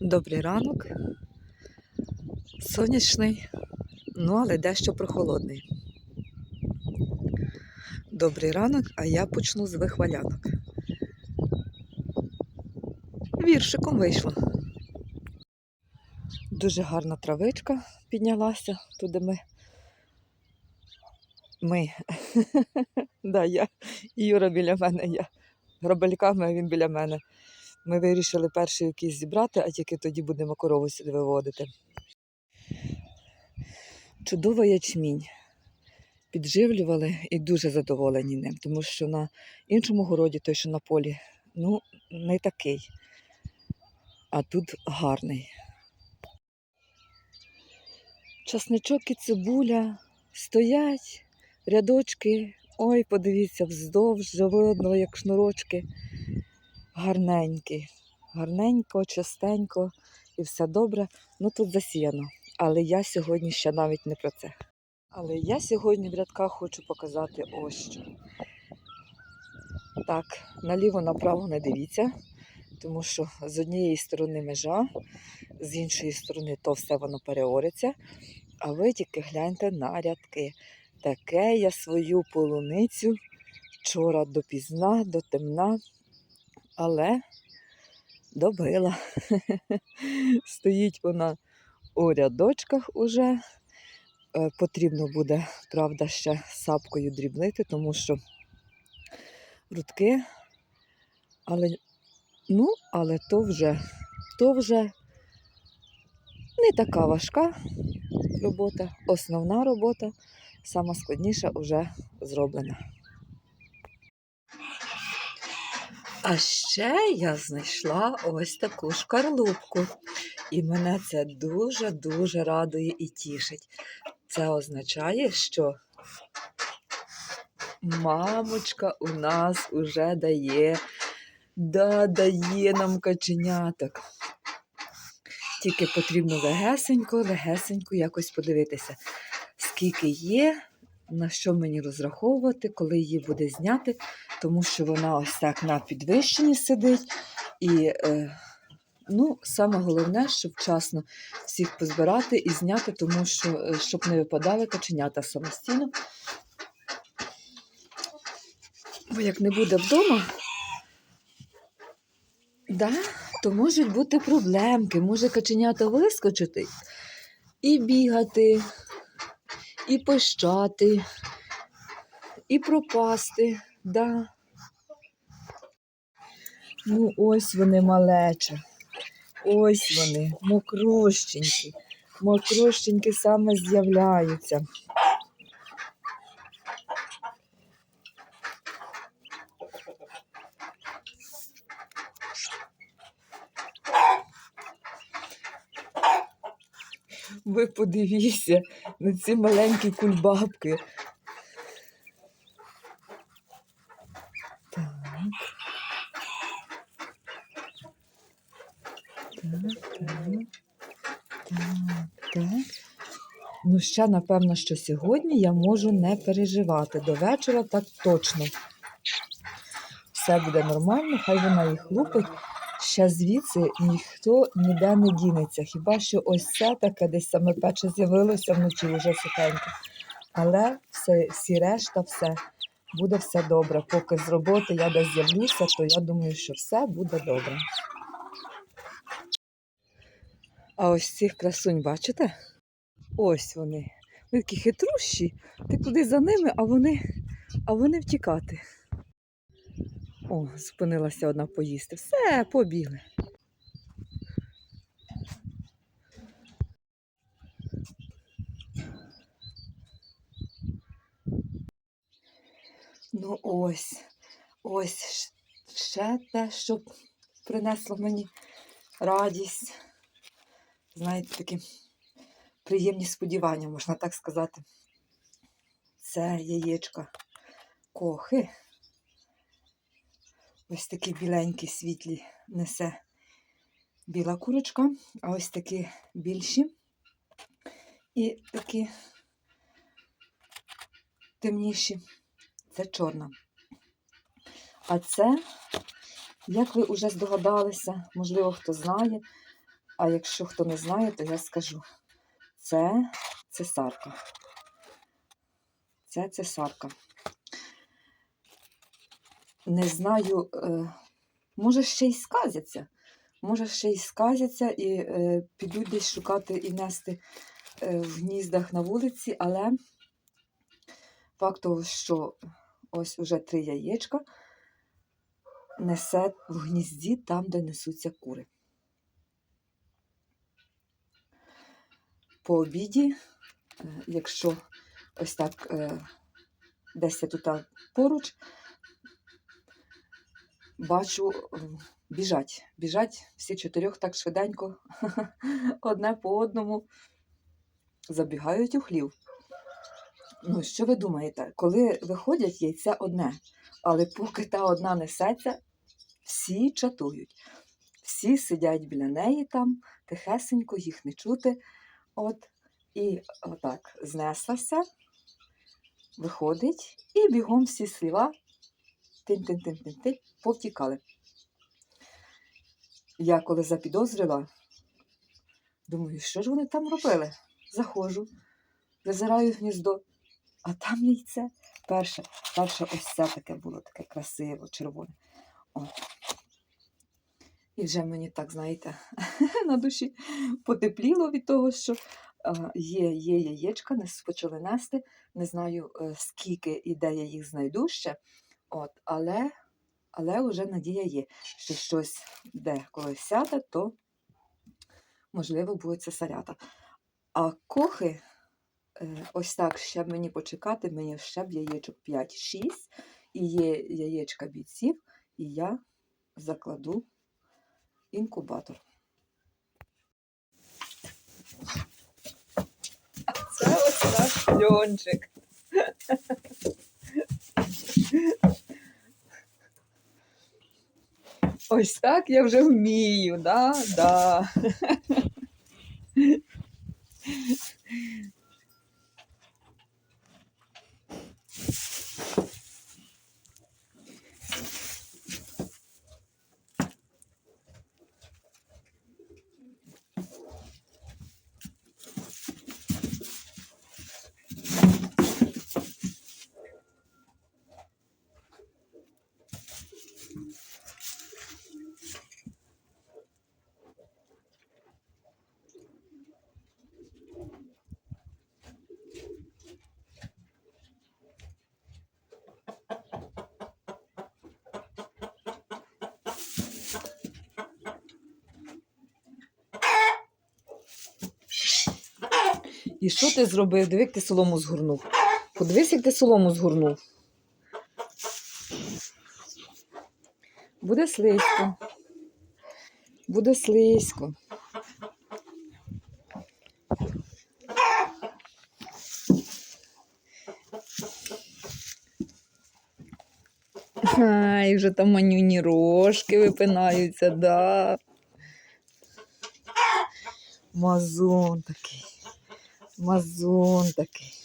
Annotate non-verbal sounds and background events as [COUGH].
Добрий ранок. Сонячний, ну але дещо прохолодний. Добрий ранок, а я почну з вихвалянок. Віршиком вийшла. Дуже гарна травичка піднялася туди ми. Ми. [LAUGHS] да, я. І Юра біля мене, я грабельками, він біля мене. Ми вирішили перший якийсь зібрати, а тільки тоді будемо корову сюди виводити. Чудовий ячмінь. Підживлювали і дуже задоволені ним, тому що на іншому городі, той, що на полі, ну, не такий. А тут гарний. Часничок і цибуля стоять, рядочки. Ой, подивіться, вздовж, вже видно, як шнурочки гарненький. Гарненько, частенько і все добре. Ну тут засіяно. Але я сьогодні ще навіть не про це. Але я сьогодні в рядках хочу показати ось що. Так, наліво-направо не дивіться, тому що з однієї сторони межа, з іншої сторони то все воно переориться. А ви тільки гляньте на рядки. Таке я свою полуницю вчора допізна, до темна але добила. [LAUGHS] Стоїть вона у рядочках уже. Е, Потрібно буде, правда, ще сапкою дрібнити, тому що рудки, але, ну, але то вже, то вже не така важка робота, основна робота, сама складніша вже зроблена. А ще я знайшла ось таку шкарлупку. І мене це дуже-дуже радує і тішить. Це означає, що мамочка у нас уже дає, да, дає нам каченяток. Тільки потрібно легесенько, легесенько якось подивитися, скільки є, на що мені розраховувати, коли її буде зняти, тому що вона ось так на підвищенні сидить. І е, ну, саме головне, щоб вчасно всіх позбирати і зняти, тому що е, щоб не випадали каченята самостійно. Бо як не буде вдома, да, то можуть бути проблемки. Може каченята вискочити і бігати, і пищати, і пропасти. Да. Ну, ось вони малеча. Ось вони, мокрощенькі. Мокрощенькі саме з'являються. Ви подивіться на ці маленькі кульбабки. Так. Ну, ще, напевно, що сьогодні я можу не переживати. До вечора так точно. Все буде нормально, хай вона їх лупить. Ще звідси ніхто ніде не дінеться. Хіба що ось це таке десь саме пече з'явилося вночі вже сухенько. Але все, всі решта, все буде все добре. Поки з роботи я десь з'явлюся, то я думаю, що все буде добре. А ось цих красунь, бачите? Ось вони. Вони такі хитрущі. Ти куди за ними, а вони, а вони втікати. О, зупинилася одна поїсти. Все, побігли. Ну ось, ось ще те, що принесло мені радість. Знаєте, такі приємні сподівання, можна так сказати. Це яєчка кохи. Ось такі біленькі світлі несе біла курочка, а ось такі більші і такі темніші. Це чорна. А це Як ви вже здогадалися, можливо, хто знає, а якщо хто не знає, то я скажу. Це цесарка. Це цесарка. Не знаю, е, може ще й сказяться. Може, ще й сказяться і е, підуть десь шукати і нести е, в гніздах на вулиці, але факт того, що ось уже три яєчка несе в гнізді там, де несуться кури. По обіді, е, якщо ось так е, десь я тут поруч, бачу, біжать. Біжать всі чотирьох так швиденько, [LAUGHS] одне по одному, забігають у хлів. Ну, що ви думаєте, коли виходять яйця одне, але поки та одна несеться, всі чатують. Всі сидять біля неї там, тихесенько, їх не чути. От, і отак знеслася, виходить, і бігом всі сліва тин-тин-тин-тин-тин, повтікали. Я коли запідозрила, думаю, що ж вони там робили? Заходжу, визираю в гніздо, а там яйце. Перше, перше ось це таке було таке красиво, червоне. От. І вже мені так, знаєте, [LAUGHS] на душі потепліло від того, що е, є, є яєчка, не почали нести. Не знаю, е, скільки і де я їх знайду ще. От, але, але вже надія є, що щось де коли сяде, то можливо буде це сарята. А кохи, е, ось так ще мені почекати, мені ще б яєчок 5-6, і є яєчка бійців, і я закладу інкубатор. Це ось наш льончик. Ось так я вже вмію, да, да. І що ти зробив? Диви, як ти солому згорнув. Подивись, як ти солому згорнув. Буде слизько. Буде слизько. Ай, вже там манюні рожки випинаються, да. Мазун такий. Мазун такий.